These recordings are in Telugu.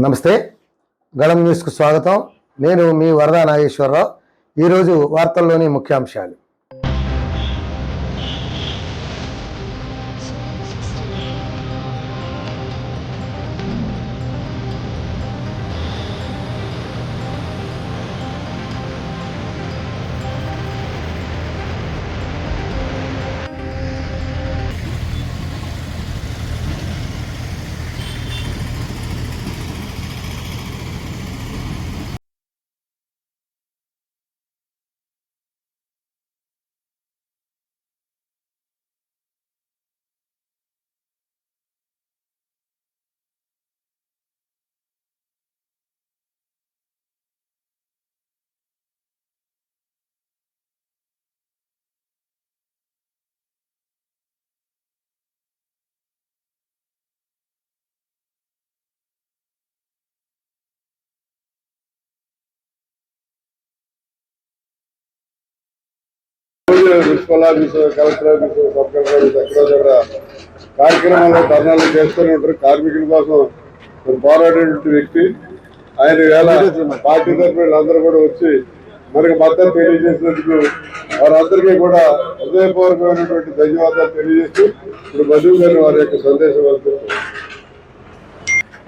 నమస్తే. గళం న్యూస్కు స్వాగతం. నేను మీ వరదా నాగేశ్వరరావు. ఈరోజు వార్తల్లోని ముఖ్యాంశాలు. Municipal office collector office sub collector office ఎక్కడో దగ్గర కార్యక్రమాలు ధర్నాలు చేస్తూనే ఉంటారు కార్మికుల కోసం పోరాడేటువంటి వ్యక్తి. ఆయన వేళ పార్టీ తరఫున అందరూ కూడా వచ్చి మనకు మద్దతు తెలియజేసినందుకు వారందరికీ కూడా హృదయపూర్వకమైనటువంటి ధన్యవాదాలు తెలియజేస్తూ ఇప్పుడు మధు గారు వారి యొక్క సందేశం వెళ్తున్నారు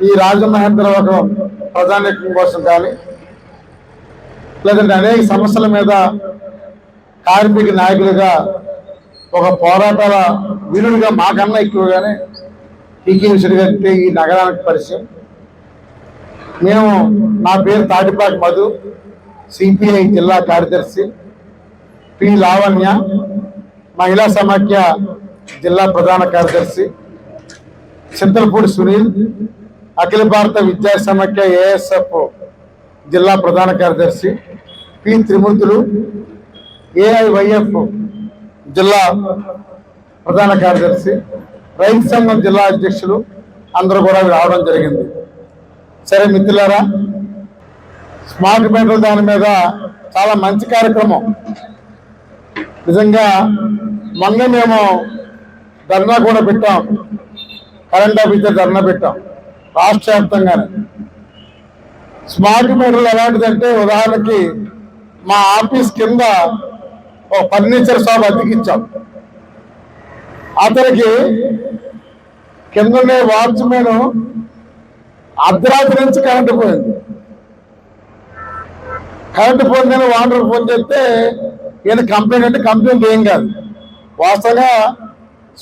ఈ రాజమహేంద్రవరం ప్రధాన కోసం కానీ లేదంటే అనేక సమస్యల మీద కార్మిక నాయకులుగా ఒక పోరాటాల వీరుడిగా మాకన్నా ఎక్కువగానే టీకే విశ్వడి గారి ఈ నగరానికి పరిచయం. మేము నా పేరు తాటిపాటి మధు సిపిఐ జిల్లా కార్యదర్శి పి లావణ్య మహిళా సమాఖ్య జిల్లా ప్రధాన కార్యదర్శి చింతలపూడి సునీల్ అఖిల భారత విద్యా సమాఖ్య ఏఎస్ఎఫ్ జిల్లా ప్రధాన కార్యదర్శి పి త్రిమూర్తులు ఏఐవైఎఫ్ జిల్లా ప్రధాన కార్యదర్శి రైతు సంఘం జిల్లా అధ్యక్షులు అందరూ కూడా రావడం జరిగింది. సరే మిత్రులారా స్మార్ట్ మీటర్ దాని మీద చాలా మంచి కార్యక్రమం. నిజంగా మొన్న మేము ధర్నా కూడా పెట్టాం. కరెంట్ ఆఫీసర్ ధర్నా పెట్టాం రాష్ట్ర వ్యాప్తంగానే. స్మార్ట్ మీటర్లు ఎలాంటిదంటే ఉదాహరణకి మా ఆఫీస్ కింద ఓ ఫర్నిచర్ షాప్ అతికిచ్చాం అతనికి కిందనే వాచ్మెన్ అర్ధరాత్రి నుంచి కరెంటు పోయింది. కరెంటు పోయిందని వాటర్ ఫోన్ చేస్తే ఈయన కంప్లైంట్ అంటే కంప్లైంట్ ఏం కాదు. వాస్తవంగా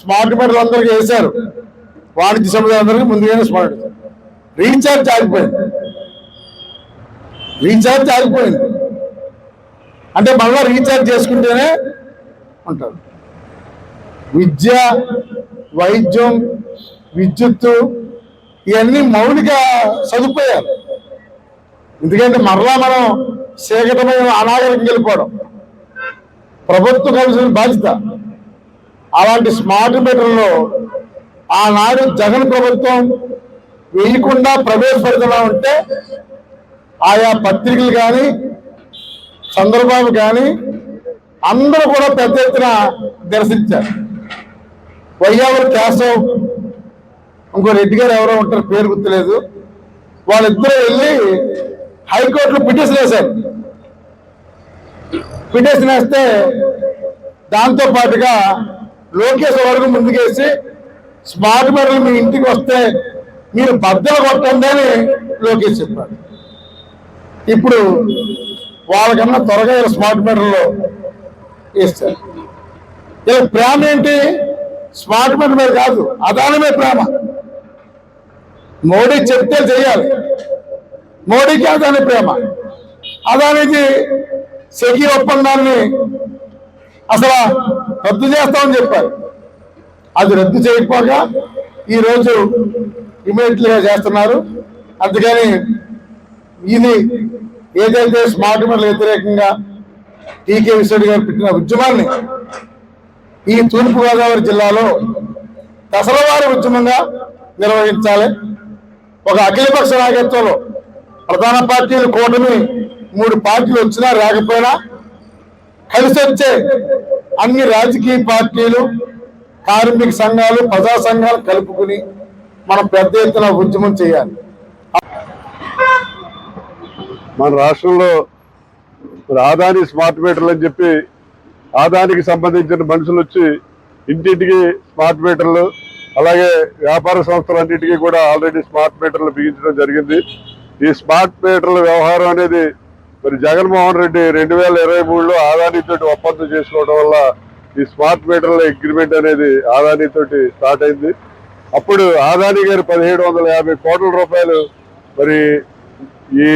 స్మార్ట్ మీటర్లు అందరికీ వేశారు. వాణిజ్య సముదాయందరికీ ముందుగానే స్మార్ట్ రీఛార్జ్ ఆగిపోయింది. రీఛార్జ్ ఆగిపోయింది. అంటే మళ్ళీ రీఛార్జ్ చేసుకుంటేనే ఉంటారు విద్య వైద్యం విద్యుత్తు ఇవన్నీ మౌలిక సదుపాయాలు. ఎందుకంటే మరలా మనం సేకటమైన అనాగరికం వెళ్ళిపోవడం. ప్రభుత్వం కలిసిన బాధ్యత. అలాంటి స్మార్ట్ మీటర్లో ఆనాడు జగన్ ప్రభుత్వం వేయకుండా ప్రవేశపెడతా ఉంటే ఆయా పత్రికలు కానీ చంద్రబాబు కానీ అందరూ కూడా పెద్ద ఎత్తున నిరసించారు వయ్యావరి కేశవ్ ఇంకో రెడ్డి గారు ఎవరో ఉంటారు పేరు గుర్తులేదు. వాళ్ళిద్దరూ వెళ్ళి హైకోర్టులో పిటిషన్ వేశారు. పిటిషన్ వేస్తే దాంతో పాటుగా లోకేష్ వరకు ముందుకేసి స్మార్ట్ మీటర్లు మీ ఇంటికి వస్తే మీరు బద్దలు కొట్టండి అని లోకేష్ చెప్పారు ఇప్పుడు వాళ్ళకన్నా త్వరగా ఇలా స్మార్ట్ మీటర్లో వేస్తారు ఇలా ప్రేమ ఏంటి? స్మార్ట్ మీటర్ మీద కాదు అదానమే ప్రేమ. మోడీ చెప్తే చేయాలి మోడీకి అదాని ప్రేమ. అదానికి సెకి ఒప్పందాన్ని అసలు రద్దు చేస్తామని చెప్పారు. అది రద్దు చేయకపోగా ఈరోజు ఇమీడియట్లీగా చేస్తున్నారు. అందుకని ఇది ఏదైతే స్మార్ట్ మీటర్ల వ్యతిరేకంగా టీకే విశ్వడి గారు పెట్టిన ఉద్యమాన్ని ఈ తూర్పుగోదావరి జిల్లాలో దశలవారి ఉద్యమంగా నిర్వహించాలి. ఒక అఖిలపక్ష నాయకత్వంలో ప్రధాన పార్టీలు కూటమి మూడు పార్టీలు వచ్చినా రాకపోయినా కలిసి వచ్చే అన్ని రాజకీయ పార్టీలు కార్మిక సంఘాలు ప్రజా సంఘాలు కలుపుకుని మనం పెద్ద ఎత్తున ఉద్యమం చేయాలి. మన రాష్ట్రంలో మరి ఆదాని స్మార్ట్ మీటర్లు అని చెప్పి ఆదానికి సంబంధించిన మనుషులు వచ్చి ఇంటింటికి స్మార్ట్ మీటర్లు అలాగే వ్యాపార సంస్థలన్నిటికీ కూడా ఆల్రెడీ స్మార్ట్ మీటర్లు బిగించడం జరిగింది. ఈ స్మార్ట్ మీటర్ల వ్యవహారం అనేది మరి జగన్మోహన్ రెడ్డి రెండు వేల ఇరవై మూడులో ఆదానితో ఒప్పందం చేసుకోవడం వల్ల ఈ స్మార్ట్ మీటర్ల అగ్రిమెంట్ అనేది ఆదానితోటి స్టార్ట్ అయింది. అప్పుడు ఆదాని గారు పదిహేడు వందల యాభై కోట్ల రూపాయలు మరి ఈ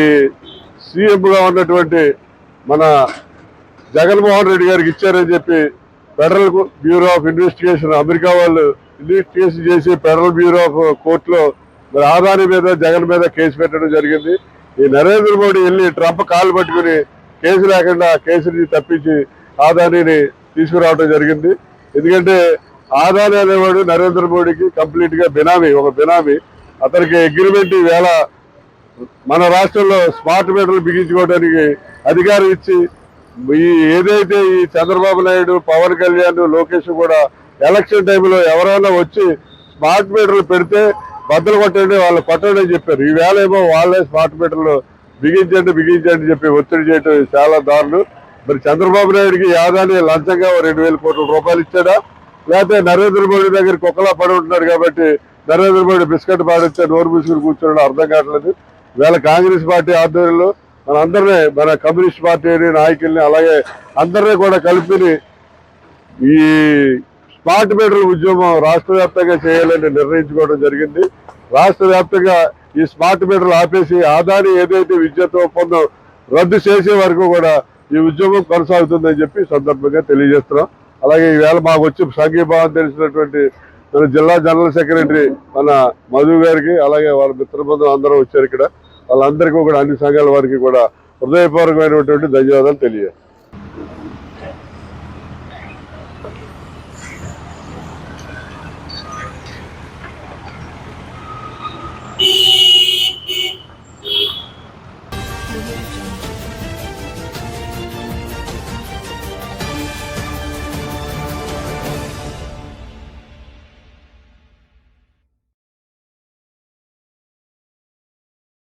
సీఎంగా ఉన్నటువంటి మన జగన్మోహన్ రెడ్డి గారికి ఇచ్చారని చెప్పి federal bureau of investigation America వాళ్ళు ఇన్వెస్టిగేషన్ చేసి ఫెడరల్ బ్యూరో ఆఫ్ కోర్టులో మరి ఆదాని మీద జగన్ మీద కేసు పెట్టడం జరిగింది. ఈ నరేంద్ర మోడీ వెళ్ళి ట్రంప్ కాలు పట్టుకుని కేసు లేకుండా కేసుని తప్పించి ఆదానిని తీసుకురావడం జరిగింది. ఎందుకంటే ఆదాని అనేవాడు నరేంద్ర మోడీకి కంప్లీట్గా బినామీ ఒక బినామీ. అతనికి అగ్రిమెంట్ వేళ మన రాష్ట్రంలో స్మార్ట్ మీటర్లు బిగించుకోవడానికి అధికారం ఇచ్చి ఈ ఏదైతే ఈ చంద్రబాబు నాయుడు పవన్ కళ్యాణ్ లోకేష్ కూడా ఎలక్షన్ టైంలో ఎవరైనా వచ్చి స్మార్ట్ మీటర్లు పెడితే బద్దలు కొట్టండి వాళ్ళు కొట్టండి అని చెప్పారు. ఈ వేళ ఏమో వాళ్ళే స్మార్ట్ మీటర్లు బిగించండి బిగించండి చెప్పి ఒత్తిడి చేయడం చాలా దారులు మరి చంద్రబాబు నాయుడికి యాదాని లంచంగా రెండు వేల కోట్ల రూపాయలు ఇచ్చాడా? లేకపోతే నరేంద్ర మోడీ దగ్గర కుక్కలా పడి ఉంటున్నాడు కాబట్టి నరేంద్ర మోడీ బిస్కెట్ పాడిస్తే నోరు మూసుకుని కూర్చోవడం అర్థం కావట్లేదు. వేళ కాంగ్రెస్ పార్టీ ఆధ్వర్యంలో మన అందరినీ మన కమ్యూనిస్ట్ పార్టీ నాయకుల్ని అలాగే అందరినీ కూడా కలిపిని ఈ స్మార్ట్ మీటర్ల ఉద్యమం రాష్ట్ర వ్యాప్తంగా చేయాలని నిర్ణయించుకోవడం జరిగింది. రాష్ట్ర వ్యాప్తంగా ఈ స్మార్ట్ మీటర్లు ఆపేసి ఆదాని ఏదైతే విద్యుత్ ఒప్పందం రద్దు చేసే వరకు కూడా ఈ ఉద్యమం కొనసాగుతుందని చెప్పి సందర్భంగా తెలియజేస్తున్నాం. అలాగే ఈవేళ మాకు వచ్చి సంఘీభావం తెలిసినటువంటి మన జిల్లా జనరల్ సెక్రటరీ మన మధు గారికి అలాగే వాళ్ళ మిత్రబృందం అందరూ వచ్చారు ఇక్కడ. వాళ్ళందరికీ కూడా అన్ని సంఘాల వారికి కూడా హృదయపూర్వకమైనటువంటి ధన్యవాదాలు తెలియజేస్తాం